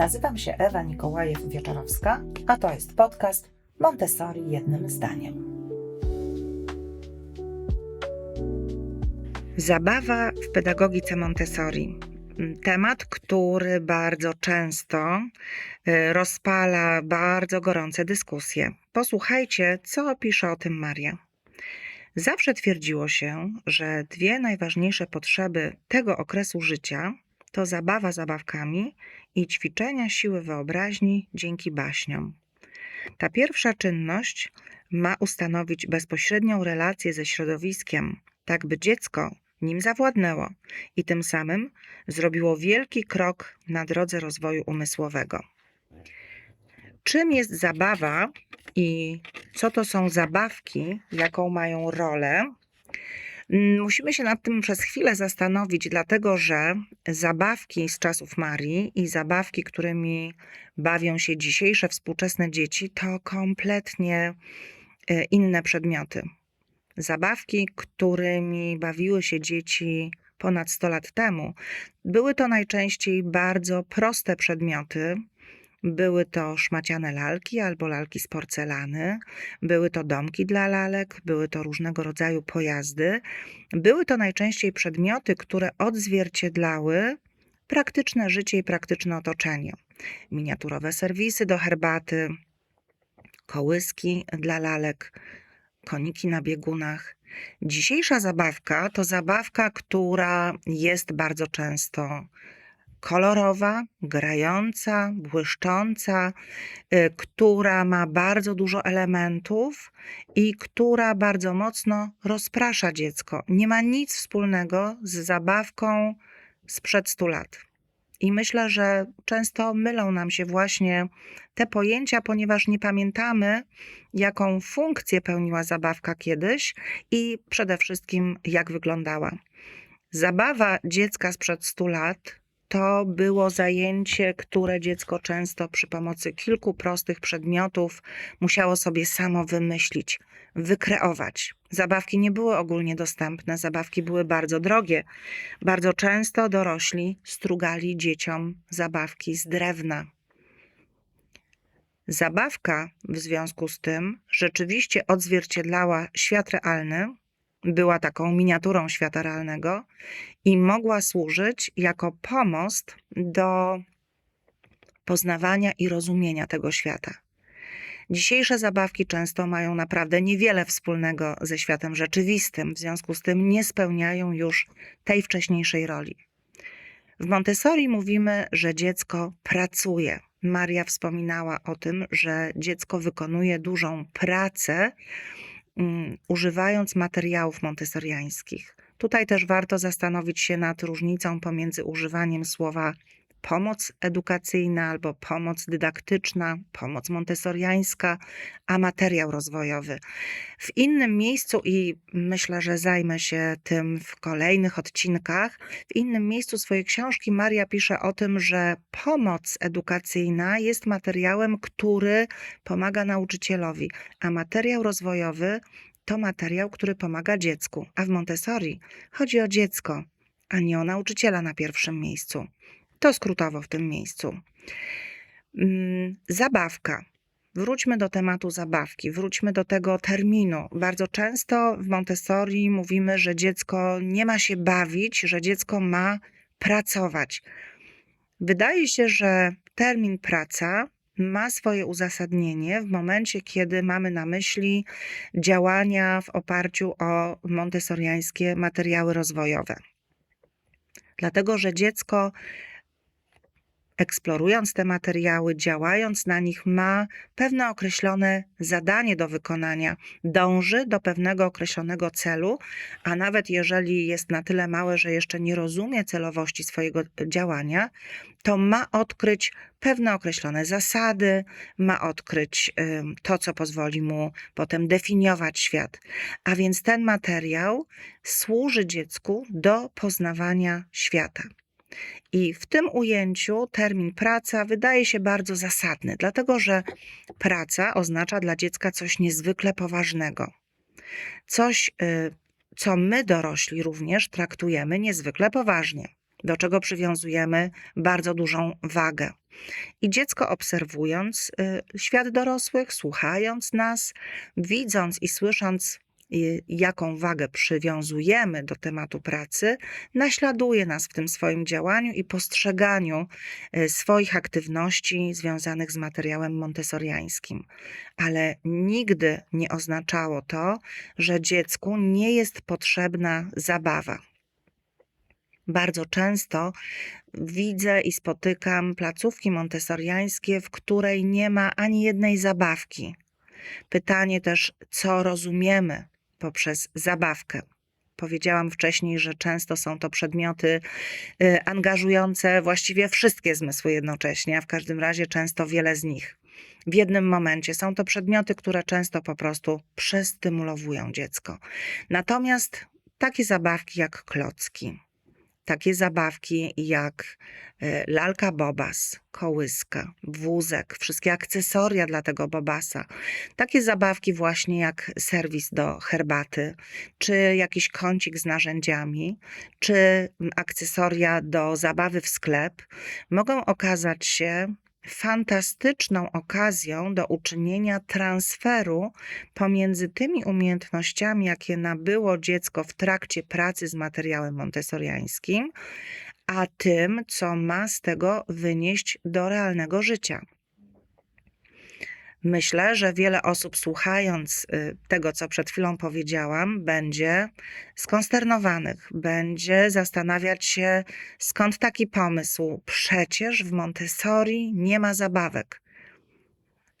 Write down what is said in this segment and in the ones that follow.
Nazywam się Ewa Nikołajew-Wieczorowska, a to jest podcast Montessori jednym zdaniem. Zabawa w pedagogice Montessori. Temat, który bardzo często y, rozpala bardzo gorące dyskusje. Posłuchajcie, co pisze o tym Maria. Zawsze twierdziło się, że dwie najważniejsze potrzeby tego okresu życia to zabawa zabawkami i ćwiczenia siły wyobraźni dzięki baśniom. Ta pierwsza czynność ma ustanowić bezpośrednią relację ze środowiskiem, tak by dziecko nim zawładnęło i tym samym zrobiło wielki krok na drodze rozwoju umysłowego. Czym jest zabawa i co to są zabawki, jaką mają rolę? Musimy się nad tym przez chwilę zastanowić, dlatego że zabawki z czasów Marii i zabawki, którymi bawią się dzisiejsze współczesne dzieci, to kompletnie e, inne przedmioty. Zabawki, którymi bawiły się dzieci ponad 100 lat temu, były to najczęściej bardzo proste przedmioty. Były to szmaciane lalki albo lalki z porcelany, były to domki dla lalek, były to różnego rodzaju pojazdy. Były to najczęściej przedmioty, które odzwierciedlały praktyczne życie i praktyczne otoczenie. Miniaturowe serwisy do herbaty, kołyski dla lalek, koniki na biegunach. Dzisiejsza zabawka to zabawka, która jest bardzo często kolorowa, grająca, błyszcząca, y, która ma bardzo dużo elementów i która bardzo mocno rozprasza dziecko. Nie ma nic wspólnego z zabawką sprzed 100 lat. I myślę, że często mylą nam się właśnie te pojęcia, ponieważ nie pamiętamy, jaką funkcję pełniła zabawka kiedyś i przede wszystkim jak wyglądała. Zabawa dziecka sprzed 100 lat to było zajęcie, które dziecko często przy pomocy kilku prostych przedmiotów musiało sobie samo wymyślić, wykreować. Zabawki nie były ogólnie dostępne, zabawki były bardzo drogie. Bardzo często dorośli strugali dzieciom zabawki z drewna. Zabawka w związku z tym rzeczywiście odzwierciedlała świat realny, była taką miniaturą świata realnego i mogła służyć jako pomost do poznawania i rozumienia tego świata. Dzisiejsze zabawki często mają naprawdę niewiele wspólnego ze światem rzeczywistym, w związku z tym nie spełniają już tej wcześniejszej roli. W Montessori mówimy, że dziecko pracuje. Maria wspominała o tym, że dziecko wykonuje dużą pracę, um, używając materiałów montessoriańskich. Tutaj też warto zastanowić się nad różnicą pomiędzy używaniem słowa pomoc edukacyjna albo pomoc dydaktyczna, pomoc montessoriańska, a materiał rozwojowy. W innym miejscu, i myślę, że zajmę się tym w kolejnych odcinkach, w innym miejscu swojej książki Maria pisze o tym, że pomoc edukacyjna jest materiałem, który pomaga nauczycielowi, a materiał rozwojowy to materiał, który pomaga dziecku. A w Montessori chodzi o dziecko, a nie o nauczyciela na pierwszym miejscu. To skrótowo w tym miejscu. Mm, Zabawka. Wróćmy do tematu zabawki, wróćmy do tego terminu. Bardzo często w Montessori mówimy, że dziecko nie ma się bawić, że dziecko ma pracować. Wydaje się, że termin praca ma swoje uzasadnienie w momencie, kiedy mamy na myśli działania w oparciu o montessoriańskie materiały rozwojowe. Dlatego, że dziecko eksplorując te materiały, działając na nich, ma pewne określone zadanie do wykonania, dąży do pewnego określonego celu, a nawet jeżeli jest na tyle małe, że jeszcze nie rozumie celowości swojego działania, to ma odkryć pewne określone zasady, ma odkryć to, co pozwoli mu potem definiować świat. A więc ten materiał służy dziecku do poznawania świata. I w tym ujęciu termin praca wydaje się bardzo zasadny, dlatego że praca oznacza dla dziecka coś niezwykle poważnego. Coś, y, co my dorośli również traktujemy niezwykle poważnie. do czego przywiązujemy bardzo dużą wagę. I dziecko obserwując y, świat dorosłych, słuchając nas, widząc i słysząc, jaką wagę przywiązujemy do tematu pracy, naśladuje nas w tym swoim działaniu i postrzeganiu y, swoich aktywności związanych z materiałem montessoriańskim. Ale nigdy nie oznaczało to, że dziecku nie jest potrzebna zabawa. Bardzo często widzę i spotykam placówki montessoriańskie, w której nie ma ani jednej zabawki. Pytanie też, co rozumiemy poprzez zabawkę. Powiedziałam wcześniej, że często są to przedmioty y, angażujące właściwie wszystkie zmysły jednocześnie, a w każdym razie często wiele z nich. W jednym momencie są to przedmioty, które często po prostu przestymulowują dziecko. Natomiast takie zabawki jak klocki, takie zabawki jak e, lalka Bobas, kołyska, wózek, wszystkie akcesoria dla tego Bobasa. Takie zabawki właśnie jak serwis do herbaty, czy jakiś kącik z narzędziami, czy mm, akcesoria do zabawy w sklep mogą okazać się fantastyczną okazją do uczynienia transferu pomiędzy tymi umiejętnościami, jakie nabyło dziecko w trakcie pracy z materiałem montessoriańskim, a tym, co ma z tego wynieść do realnego życia. Myślę, że wiele osób słuchając y, tego, co przed chwilą powiedziałam, będzie skonsternowanych, będzie zastanawiać się, skąd taki pomysł. Przecież w Montessori nie ma zabawek.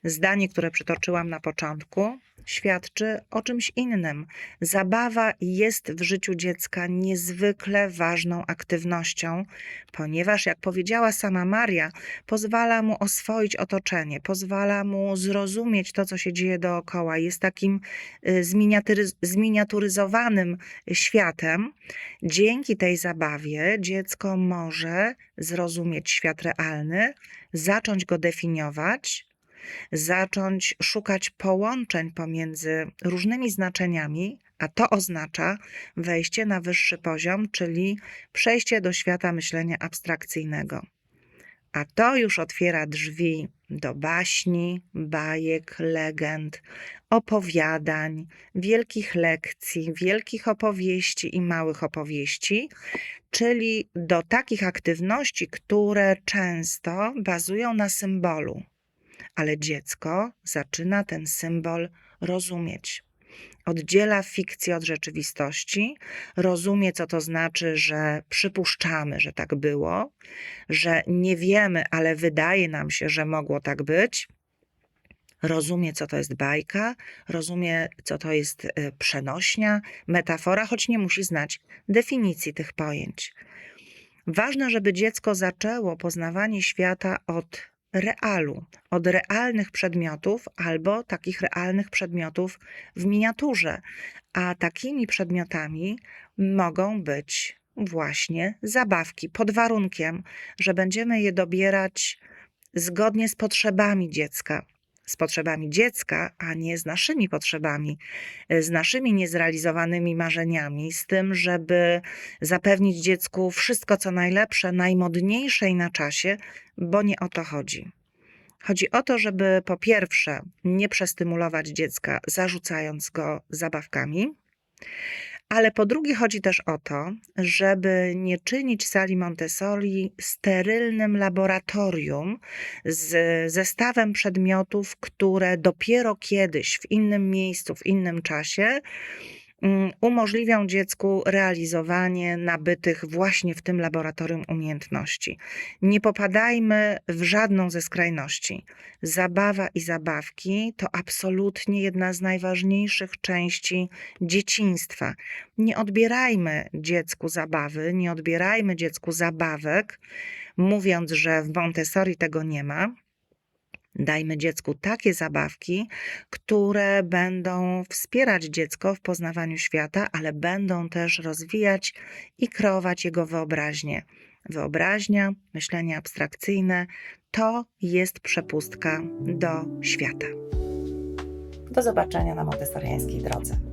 Zdanie, które przytoczyłam na początku, świadczy o czymś innym. Zabawa jest w życiu dziecka niezwykle ważną aktywnością, ponieważ, jak powiedziała sama Maria, pozwala mu oswoić otoczenie, pozwala mu zrozumieć to, co się dzieje dookoła. Jest takim y, zminiaturyz- zminiaturyzowanym światem. Dzięki tej zabawie dziecko może zrozumieć świat realny, zacząć go definiować zacząć szukać połączeń pomiędzy różnymi znaczeniami, a to oznacza wejście na wyższy poziom, czyli przejście do świata myślenia abstrakcyjnego. A to już otwiera drzwi do baśni, bajek, legend, opowiadań, wielkich lekcji, wielkich opowieści i małych opowieści, czyli do takich aktywności, które często bazują na symbolu ale dziecko zaczyna ten symbol rozumieć. Oddziela fikcję od rzeczywistości, rozumie, co to znaczy, że przypuszczamy, że tak było, że nie wiemy, ale wydaje nam się, że mogło tak być. Rozumie, co to jest bajka, rozumie, co to jest y, przenośnia, metafora, choć nie musi znać definicji tych pojęć. Ważne, żeby dziecko zaczęło poznawanie świata od realu, od realnych przedmiotów albo takich realnych przedmiotów w miniaturze. A takimi przedmiotami mogą być właśnie zabawki, pod warunkiem, że będziemy je dobierać zgodnie z potrzebami dziecka z potrzebami dziecka, a nie z naszymi potrzebami, z naszymi niezrealizowanymi marzeniami, z tym, żeby zapewnić dziecku wszystko, co najlepsze, najmodniejsze i na czasie, bo nie o to chodzi. Chodzi o to, żeby po pierwsze nie przestymulować dziecka, zarzucając go zabawkami, ale po drugie chodzi też o to, żeby nie czynić sali Montessori sterylnym laboratorium z zestawem przedmiotów, które dopiero kiedyś, w innym miejscu, w innym czasie umożliwią dziecku realizowanie nabytych właśnie w tym laboratorium umiejętności. Nie popadajmy w żadną ze skrajności. Zabawa i zabawki to absolutnie jedna z najważniejszych części dzieciństwa. Nie odbierajmy dziecku zabawy, nie odbierajmy dziecku zabawek, mówiąc, że w Montessori tego nie ma Dajmy dziecku takie zabawki, które będą wspierać dziecko w poznawaniu świata, ale będą też rozwijać i kreować jego wyobraźnię. Wyobraźnia, myślenie abstrakcyjne to jest przepustka do świata. Do zobaczenia na montessoriańskiej drodze.